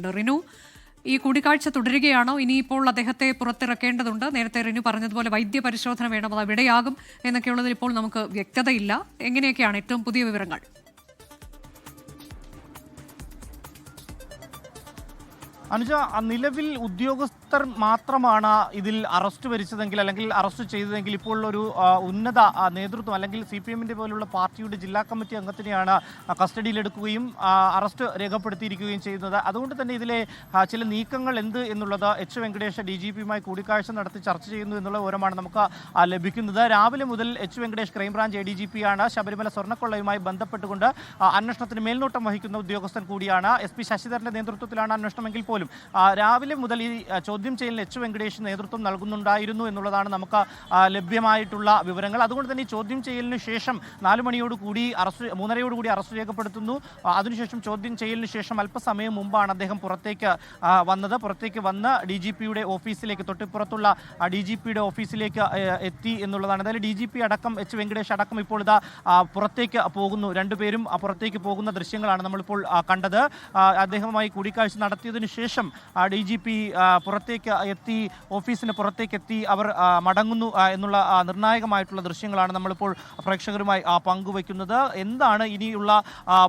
ചേരുന്നുണ്ട് റിനു ഈ കൂടിക്കാഴ്ച തുടരുകയാണോ? ഇനിയിപ്പോൾ അദ്ദേഹത്തെ പുറത്തിറക്കേണ്ടതുണ്ട്. നേരത്തെ റിനു പറഞ്ഞതുപോലെ വൈദ്യ പരിശോധന വേണം അത് എവിടെയാകും എന്നൊക്കെയുള്ളതിൽ ഇപ്പോൾ നമുക്ക് വ്യക്തതയില്ല. എങ്ങനെയൊക്കെയാണ് ഏറ്റവും പുതിയ വിവരങ്ങൾ? അനുജ നിലവിൽ നിലവിൽ ഉദ്യോഗസ്ഥർ മാത്രമാണ് ഇതിൽ അറസ്റ്റ് വരിച്ചതെങ്കിൽ അല്ലെങ്കിൽ അറസ്റ്റ് ചെയ്തതെങ്കിൽ ഇപ്പോൾ ഒരു ഉന്നത നേതൃത്വം അല്ലെങ്കിൽ സി പി എമ്മിന്റെ പോലുള്ള പാർട്ടിയുടെ ജില്ലാ കമ്മിറ്റി അംഗത്തിനെയാണ് കസ്റ്റഡിയിലെടുക്കുകയും അറസ്റ്റ് രേഖപ്പെടുത്തിയിരിക്കുകയും ചെയ്യുന്നത്. അതുകൊണ്ട് തന്നെ ഇതിലെ ചില നീക്കങ്ങൾ എന്ത് എന്നുള്ളത് എച്ച് വെങ്കടേഷ് ഡി ജി പിയുമായി കൂടിക്കാഴ്ച നടത്തി ചർച്ച ചെയ്യുന്നു എന്നുള്ള വിവരമാണ് നമുക്ക് ലഭിക്കുന്നത്. രാവിലെ മുതൽ H Venkatesh crime branch A D G പിയാണ് ശബരിമല സ്വർണക്കൊള്ളയുമായി ബന്ധപ്പെട്ടുകൊണ്ട് അന്വേഷണത്തിന് മേൽനോട്ടം വഹിക്കുന്ന ഉദ്യോഗസ്ഥൻ കൂടിയാണ്. എസ് പി ശശിധരന്റെ നേതൃത്വത്തിലാണ് അന്വേഷണമെങ്കിൽ പോലും രാവിലെ മുതൽ ഈ ആ, ചോദ്യം ചെയ്യലിന് എച്ച് വെങ്കടേഷ് നേതൃത്വം നൽകുന്നുണ്ടായിരുന്നു എന്നുള്ളതാണ് നമുക്ക് ലഭ്യമായിട്ടുള്ള വിവരങ്ങൾ. അതുകൊണ്ട് തന്നെ ഈ ചോദ്യം ചെയ്യലിന് ശേഷം നാല് മണിയോട് കൂടി അറസ്റ്റ് മൂന്നരയോട് കൂടി അറസ്റ്റ് രേഖപ്പെടുത്തുന്നു. അതിനുശേഷം ചോദ്യം ചെയ്യലിന് ശേഷം അല്പസമയം മുമ്പാണ് അദ്ദേഹം പുറത്തേക്ക് വന്നത്. പുറത്തേക്ക് വന്ന് ഡി ജി പിയുടെ ഓഫീസിലേക്ക് തൊട്ടിപ്പുറത്തുള്ള ഡി ജി പിയുടെ ഓഫീസിലേക്ക് എത്തി എന്നുള്ളതാണ്. അതായത് ഡി ജി പി അടക്കം എച്ച് വെങ്കടേഷ് അടക്കം ഇപ്പോൾ ഇതാ പുറത്തേക്ക് പോകുന്നു. രണ്ടുപേരും പുറത്തേക്ക് പോകുന്ന ദൃശ്യങ്ങളാണ് നമ്മളിപ്പോൾ കണ്ടത്. അദ്ദേഹവുമായി കൂടിക്കാഴ്ച നടത്തിയതിനു ശേഷം ഡി ജി പി പുറത്തേക്ക് എത്തി ഓഫീസിന് പുറത്തേക്ക് എത്തി അവർ മടങ്ങുന്നു എന്നുള്ള നിർണായകമായിട്ടുള്ള ദൃശ്യങ്ങളാണ് നമ്മളിപ്പോൾ പ്രേക്ഷകരുമായി പങ്കുവയ്ക്കുന്നത്. എന്താണ് ഇനിയുള്ള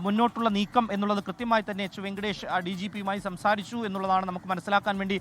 മുന്നോട്ടുള്ള നീക്കം എന്നുള്ളത് കൃത്യമായി തന്നെ എച്ച് വെങ്കടേഷ് ഡി ജി പിയുമായി സംസാരിച്ചു എന്നുള്ളതാണ് നമുക്ക് മനസ്സിലാക്കാൻ വേണ്ടി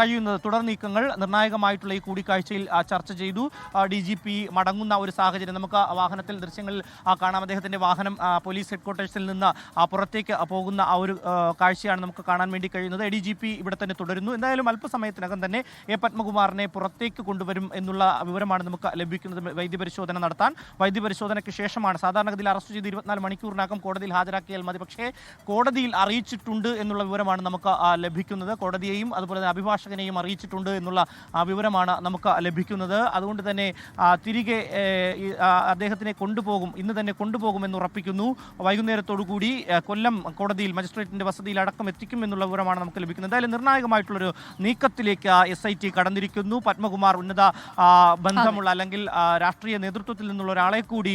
കഴിയുന്നത്. തുടർ നീക്കങ്ങൾ നിർണായകമായിട്ടുള്ള ഈ കൂടിക്കാഴ്ചയിൽ ചർച്ച ചെയ്തു. ഡി ജി പി മടങ്ങുന്ന ഒരു സാഹചര്യം നമുക്ക് വാഹനത്തിൽ ദൃശ്യങ്ങളിൽ കാണാം. അദ്ദേഹത്തിന്റെ വാഹനം പോലീസ് ഹെഡ്ക്വാർട്ടേഴ്സിൽ നിന്ന് പുറത്തേക്ക് പോകുന്ന ആ ഒരു കാഴ്ചയാണ് നമുക്ക് കാണാൻ വേണ്ടി കഴിയുന്നത്. എ ഡി ജി പി ഇവിടെ തന്നെ തുടരുന്നു. എന്തായാലും അല്പസമയത്തിനകം തന്നെ എ പത്മകുമാറിനെ പുറത്തേക്ക് കൊണ്ടുവരും എന്നുള്ള വിവരമാണ് നമുക്ക് ലഭിക്കുന്നത്. വൈദ്യപരിശോധന നടത്താൻ. വൈദ്യപരിശോധനയ്ക്ക് ശേഷമാണ് സാധാരണഗതിയിൽ അറസ്റ്റ് ചെയ്ത് ഇരുപത്തിനാല് മണിക്കൂറിനകം കോടതിയിൽ ഹാജരാക്കിയാൽ മതി. പക്ഷേ കോടതിയിൽ അറിയിച്ചിട്ടുണ്ട് എന്നുള്ള വിവരമാണ് നമുക്ക് ലഭിക്കുന്നത്. കോടതിയെയും അതുപോലെ തന്നെ അഭിഭാഷകനെയും അറിയിച്ചിട്ടുണ്ട് എന്നുള്ള വിവരമാണ് നമുക്ക് ലഭിക്കുന്നത്. അതുകൊണ്ട് തന്നെ തിരികെ അദ്ദേഹത്തിനെ കൊണ്ടുപോകും. ഇന്ന് തന്നെ കൊണ്ടുപോകുമെന്ന് ഉറപ്പിക്കുന്നു. വൈകുന്നേരത്തോടുകൂടി കൊല്ലം കോടതിയിൽ മജിസ്ട്രേറ്റിന്റെ വസതിയിൽ അടക്കം എത്തിക്കും എന്നുള്ള വിവരമാണ് നമുക്ക് ലഭിക്കുന്നത്. എന്തായാലും നിർണായകമായിട്ടുള്ളൊരു നീക്കത്തിലേക്ക് എസ് ഐ ടി കടന്നിരിക്കുന്നു. പത്മകുമാർ ഉന്നത ബന്ധമുള്ള അല്ലെങ്കിൽ രാഷ്ട്രീയ നേതൃത്വത്തിൽ നിന്നുള്ള ഒരാളെ കൂടി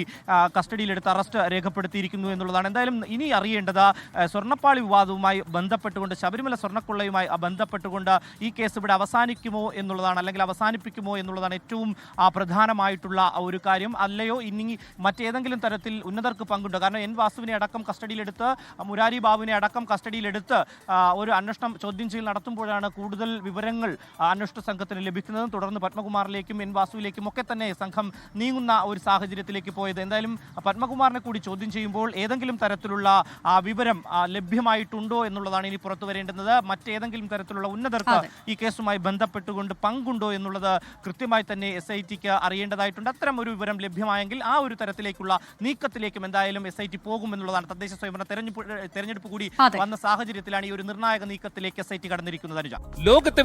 കസ്റ്റഡിയിലെടുത്ത് അറസ്റ്റ് രേഖപ്പെടുത്തിയിരിക്കുന്നു എന്നുള്ളതാണ്. എന്തായാലും ഇനി അറിയേണ്ടത് സ്വർണപ്പാളി വിവാദവുമായി ബന്ധപ്പെട്ടുകൊണ്ട് ശബരിമല സ്വർണക്കൊള്ളയുമായി ബന്ധപ്പെട്ടുകൊണ്ട് ഈ കേസ് ഇവിടെ അവസാനിക്കുമോ എന്നുള്ളതാണ് അല്ലെങ്കിൽ അവസാനിപ്പിക്കുമോ എന്നുള്ളതാണ് ഏറ്റവും പ്രധാനമായിട്ടുള്ള ഒരു കാര്യം. അല്ലയോ ഇനി മറ്റേതെങ്കിലും തരത്തിൽ ഉന്നതർക്ക് പങ്കുണ്ട്. കാരണം എൻ വാസുവിനെ അടക്കം കസ്റ്റഡിയിലെടുത്ത് മുരാരി ബാബുവിനെ അടക്കം കസ്റ്റഡിയിലെടുത്ത് ഒരു അന്വേഷണം ചോദ്യം ചെയ്യൽ നടത്തുമ്പോഴാണ് കൂടുതൽ വിവരങ്ങൾ അന്വേഷണ സംഘത്തിന് ലഭിക്കുന്നതും തുടർന്ന് പത്മകുമാറിലേക്കും എൻ വാസുവിലേക്കും ഒക്കെ തന്നെ സംഘം നീങ്ങുന്ന ഒരു സാഹചര്യത്തിലേക്ക് പോയത്. എന്തായാലും പത്മകുമാറിനെ കൂടി ചോദ്യം ചെയ്യുമ്പോൾ ഏതെങ്കിലും തരത്തിലുള്ള ആ, വിവരം ലഭ്യമായിട്ടുണ്ടോ എന്നുള്ളതാണ് ഇനി പുറത്തു വരേണ്ടുന്നത്. മറ്റേതെങ്കിലും തരത്തിലുള്ള ഉന്നതർക്ക് ഈ കേസുമായി ബന്ധപ്പെട്ടുകൊണ്ട് പങ്കുണ്ടോ എന്നുള്ളത് കൃത്യമായി തന്നെ എസ് ഐ ടിക്ക് അറിയേണ്ടതായിട്ടുണ്ട്. അത്തരം ഒരു വിവരം ലഭ്യമായെങ്കിൽ ആ ഒരു തരത്തിലേക്കുള്ള നീക്കത്തിലേക്കും എന്തായാലും എസ് ഐ ടി പോകുമെന്നുള്ളതാണ് തദ്ദേശ സ്വയംഭരണ തെരഞ്ഞെടുപ്പ് തെരഞ്ഞെടുപ്പ് കൂടി വന്ന സാഹചര്യത്തിലാണ് ഈ ഒരു നിർണായക നീക്കത്തിലേക്ക് എസ് ഐ ടി കടന്നിരിക്കുന്നത് അനുജ.